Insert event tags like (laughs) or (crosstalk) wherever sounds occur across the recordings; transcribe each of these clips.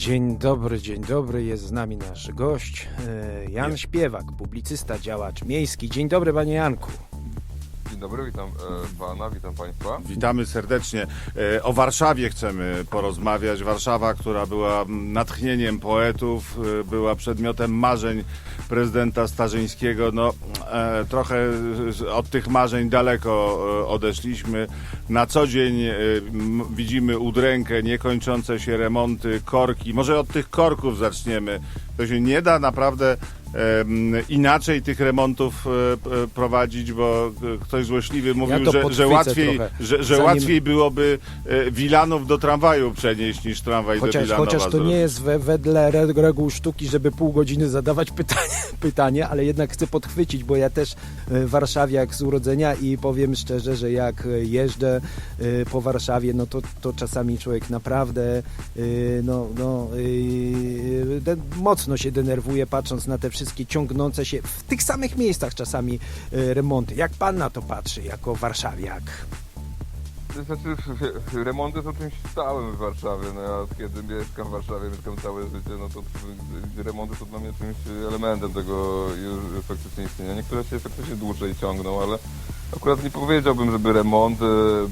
Dzień dobry, dzień dobry. Jest z nami nasz gość, e, Jan. Śpiewak, publicysta, działacz miejski. Dzień dobry, panie Janku. Dobry, witam e, pana, witam państwa. Witamy serdecznie. E, O Warszawie chcemy porozmawiać. Warszawa, która była natchnieniem poetów, e, była przedmiotem marzeń prezydenta Starzyńskiego. No, e, trochę od tych marzeń daleko e, odeszliśmy. Na co dzień e, m, widzimy udrękę, niekończące się remonty, korki. Może od tych korków zaczniemy. To się nie da naprawdę inaczej tych remontów e, p- prowadzić, bo e, ktoś złośliwy mówił, to że, że, łatwiej, trochę. że, że Zanim- łatwiej byłoby e, Wilanów do tramwaju przenieść niż tramwaj do Chociaż, Wilanowa. chociaż to zrobić. nie jest we, wedle re- reguł sztuki, żeby pół godziny zadawać (laughs) pytanie, pytanie, ale jednak chcę podchwycić, bo ja też e, warszawiak z urodzenia i powiem szczerze, że jak e, jeżdżę e, po Warszawie, no to, to czasami człowiek naprawdę e, no, no, e, mocno się denerwuje patrząc na te wszystkie ciągnące się w tych samych miejscach czasami e, remonty. Jak pan na to patrzy jako warszawiak? Znaczy, (laughs) remonty są czymś stałym w Warszawie. No ja kiedy mieszkam w Warszawie, mieszkam całe życie, no to remonty są dla mnie czymś elementem tego już faktycznie istnienia. Niektóre się faktycznie dłużej ciągną, ale akurat nie powiedziałbym, żeby remonty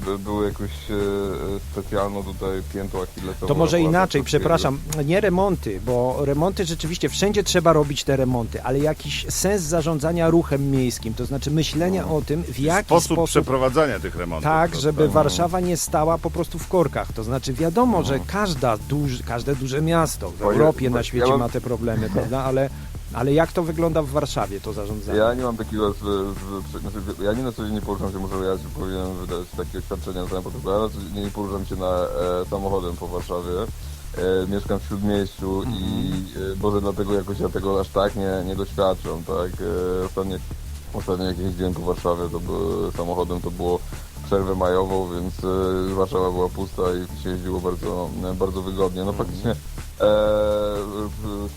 by- były jakoś e, specjalną tutaj piętą achillesową. To może Akurat inaczej, przepraszam, nie remonty, bo remonty rzeczywiście wszędzie trzeba robić te remonty, ale jakiś sens zarządzania ruchem miejskim, to znaczy myślenia No. o tym, w jaki Sposób, sposób, przeprowadzania tych remontów. tak, to żeby Warszawa nie stała po prostu w korkach. To znaczy wiadomo, że każda duż, każde duże miasto w Bo ja- Europie, bo na ja świecie mam- ma te problemy, prawda? Ale, ale jak to wygląda w Warszawie, to zarządzanie? Ja nie mam takiego, z, z, znaczy, ja nie na co dzień nie poruszam się, może ja powinienem wydać takie oświadczenia na samym początku, ja na co dzień nie poruszam się na, e, samochodem po Warszawie. E, mieszkam w Śródmieściu i e, może dlatego jakoś ja tego aż tak nie, nie doświadczam, tak. E, ostatnie, ostatnio jak jeździłem po Warszawie, to było, samochodem to było przerwę majową, więc e, Warszawa była pusta i się jeździło bardzo, e, bardzo wygodnie. No faktycznie e,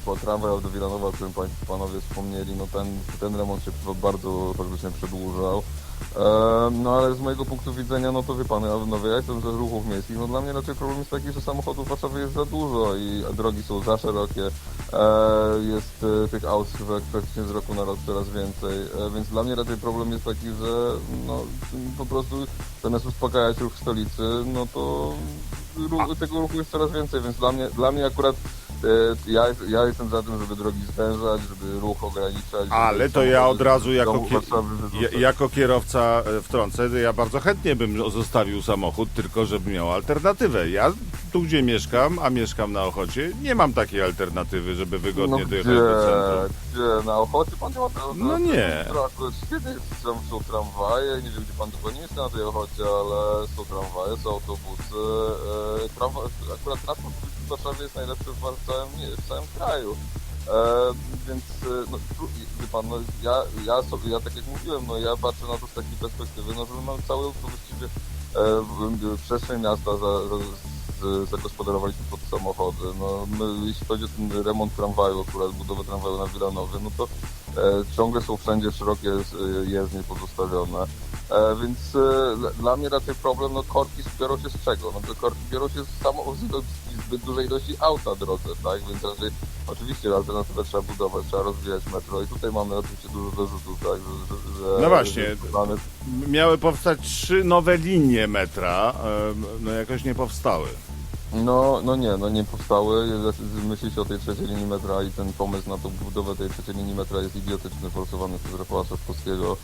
po tramwaju do Wilanowa, o którym Państwo Panowie wspomnieli, no ten, ten remont się bardzo faktycznie przedłużał. E, no ale z mojego punktu widzenia, no to wie Pan, ja, no, ja jestem ze ruchów miejskich, no dla mnie raczej problem jest taki, że samochodów w Warszawie jest za dużo i drogi są za szerokie, e, jest e, tych aut praktycznie z roku na rok coraz więcej, e, więc dla mnie raczej problem jest taki, że no po prostu zamiast uspokajać ruch w stolicy, no to ruch, tego ruchu jest coraz więcej, więc dla mnie, dla mnie akurat ja, ja jestem za tym, żeby drogi zwężać, żeby ruch ograniczać. Ale to ja od razu jako, ja, jako kierowca e, wtrącę, ja bardzo chętnie bym zostawił samochód, tylko żeby miał alternatywę. Ja tu, gdzie mieszkam, a mieszkam na Ochocie, nie mam takiej alternatywy, żeby wygodnie no dojechać gdzie, do centrum. gdzie, na Ochocie pan nie ma No nie. Tam są tramwaje, nie wiem gdzie pan dokładnie jest na tej Ochocie, ale są tramwaje, są autobusy. E, tramwa, akurat transport Warszawie jest najlepszy w całym, w całym kraju. E, więc e, no, wie pan, no, ja, ja, sobie, ja tak jak mówiłem, no, ja patrzę na to z takiej perspektywy, no, że my mamy cały właściwie e, przestrzeń miasta za, za, zagospodarowaliśmy pod samochody. No, my, jeśli chodzi o ten remont tramwaju, akurat budowę tramwaju na Wilanowie, no to e, ciągle są wszędzie szerokie e, jezdnie pozostawione. E, więc e, dla- mnie raczej problem, no korki biorą się z czego? No to korki biorą się z, samo, z zbyt dużej ilości aut na drodze, tak? Więc raczej oczywiście alternatywę trzeba budować, trzeba rozwijać metro i tutaj mamy oczywiście dużo zarzutów, tak? Że, że, No właśnie. że mamy Miały powstać trzy nowe linie metra, em, no jakoś nie powstały. No, no nie, no nie powstały. Myśli się o tej trzeciej linii metra i ten pomysł na tą budowę tej trzeciej linii metra jest idiotyczny, forsowany przez Rafała Trzaskowskiego.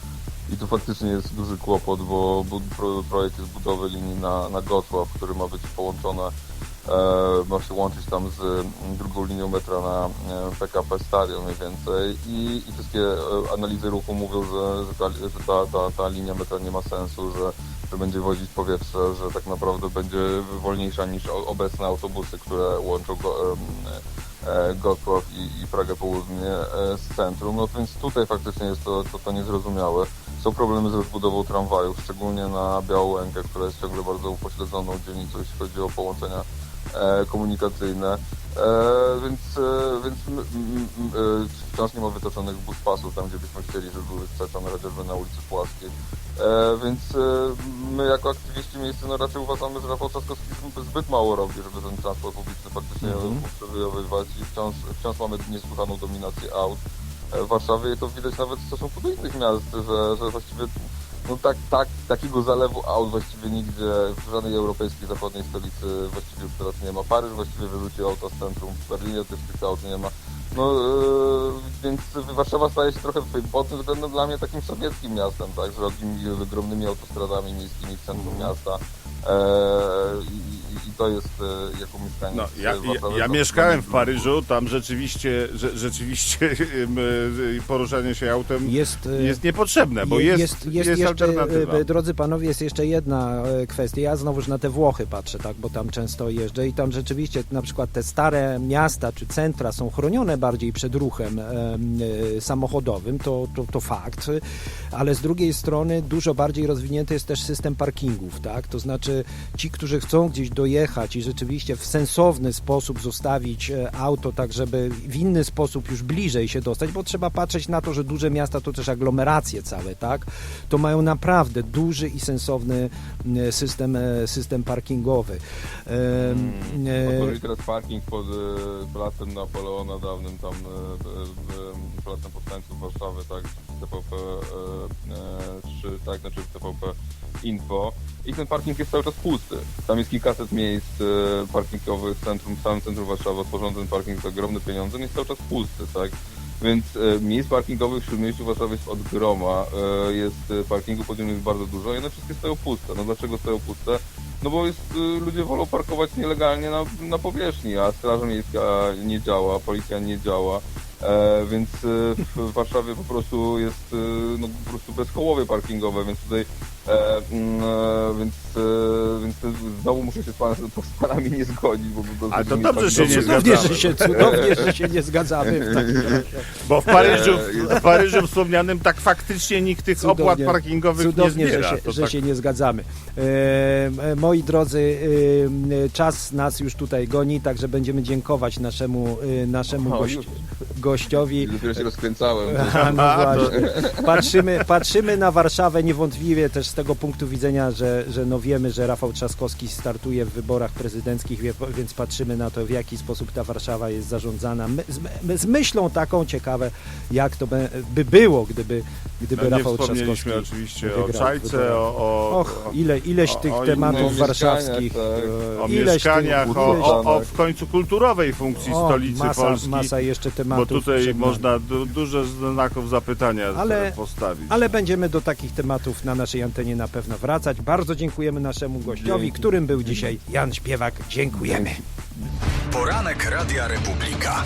I tu faktycznie jest duży kłopot, bo projekt jest budowy linii na, na Gotław, który ma być połączona, e, ma się łączyć tam z mm, drugą linią metra na e, PKP Stadion mniej więcej i, i wszystkie e, analizy ruchu mówią, że, że, ta, że ta, ta, ta linia metra nie ma sensu, że że będzie wozić powietrze, że tak naprawdę będzie wolniejsza niż obecne autobusy, które łączą go, em, e, Gotław i, i Pragę Południe e, z centrum. No więc tutaj faktycznie jest to, to, to niezrozumiałe. Są problemy z rozbudową tramwajów, szczególnie na Białołękę, która jest ciągle bardzo upośledzoną dzielnicą, jeśli chodzi o połączenia e, komunikacyjne. E, więc e, więc wciąż nie ma wytoczonych bus pasów tam, gdzie byśmy chcieli, żeby były wstrzeczone chociażby na ulicy Płaskiej. Więc my jako aktywiści miejscy no raczej uważamy, że Rafał Trzaskowski zbyt- mało robi, żeby ten transport publiczny faktycznie Mhm. uprzywilejowywać i wciąż, wciąż mamy niesłychaną dominację aut e, w Warszawie i to widać nawet w stosunku do innych miast, że, że właściwie no tak, tak, takiego zalewu aut właściwie nigdzie w żadnej europejskiej zachodniej stolicy właściwie już teraz nie ma. Paryż właściwie wyrzucił auta z centrum, w Berlinie też tych aut nie ma. No e, więc Warszawa staje się trochę pod tym względem dla mnie takim sowieckim miastem, tak, z ogromnymi autostradami miejskimi w centrum miasta. E, i, i, I to jest e, jako mieszkaniec No, ja, ja, ja mieszkałem w Paryżu, tam rzeczywiście, że, rzeczywiście (laughs) e, poruszanie się autem Jest, e, jest niepotrzebne, bo Je- jest, jest, jest, jest jeszcze, alternatywa. drodzy panowie, jest jeszcze jedna kwestia. Ja znowuż na te Włochy patrzę, tak, bo tam często jeżdżę i tam rzeczywiście na przykład te stare miasta czy centra są chronione bardziej przed ruchem samochodowym, to, to, to fakt, ale z drugiej strony dużo bardziej rozwinięty jest też system parkingów, tak, to znaczy ci, którzy chcą gdzieś dojechać i rzeczywiście w sensowny sposób zostawić e, auto, tak żeby w inny sposób już bliżej się dostać, bo trzeba patrzeć na to, że duże miasta to też aglomeracje całe, tak? To mają naprawdę duży i sensowny m, system, e, system parkingowy. E, Otworzyli teraz parking pod e, placem Napoleona dawnym tam e, e, e, placem powstańców Warszawy, tak, TVP e, e, 3, tak, znaczy TVP Info i ten parking jest cały czas pusty. Tam jest kilkaset miejsc e, parkingowych w centrum, w samym centrum Warszawy, otworzono ten parking za ogromne pieniądze, on jest cały czas pusty, tak. Więc e, miejsc parkingowych w Śródmieściu Warszawy jest od groma, e, jest parkingów podziemnych bardzo dużo i one wszystkie stoją puste. No dlaczego stoją puste? No bo jest, ludzie wolą parkować nielegalnie na, na powierzchni, a Straż Miejska nie działa, policja nie działa, e, więc y, w (laughs) Warszawie po prostu jest y, no, po prostu bezkołowie parkingowe, więc tutaj e, mm, e, więc, e, więc znowu muszę się z, pan, (laughs) z panami nie zgodzić, bo bo- Ale to dobrze się nie Cudownie, zgadzamy. że się, cudownie, że się nie zgadzamy w takim razie. Bo w Paryżu, w Paryżu wspomnianym tak faktycznie nikt tych Cudownie, opłat parkingowych Cudownie, nie zbiera. że się, To że tak- się nie zgadzamy. E, e, moi drodzy, e, czas nas już tutaj goni, także będziemy dziękować naszemu, e, naszemu już. Gościowi. Dopiero się rozkręcałem. (laughs) No właśnie. Patrzymy, patrzymy na Warszawę niewątpliwie też z tego punktu widzenia, że, że no wiemy, że Rafał Trzaskowski startuje w wyborach prezydenckich, więc patrzymy na to, w jaki sposób ta Warszawa jest zarządzana. My, z, my, z myślą taką ciekawe, jak to by, by było, gdyby, gdyby No, Rafał wspomnieliśmy Trzaskowski oczywiście wygrał o Czajce, o, o, Och, ile, ileś o- tych o tematów warszawskich. tak. e, o ileś mieszkaniach, tych- o, o, o w końcu kulturowej funkcji o, stolicy masa, Polski. Masa jeszcze Bo tematów. Tutaj można du, duże znaków zapytania Ale- postawić. Ale będziemy do takich tematów na naszej antenie na pewno wracać. Bardzo dziękujemy naszemu gościowi, Dzięki. którym był dzisiaj Jan Śpiewak. Dziękujemy. Poranek Radia Republika.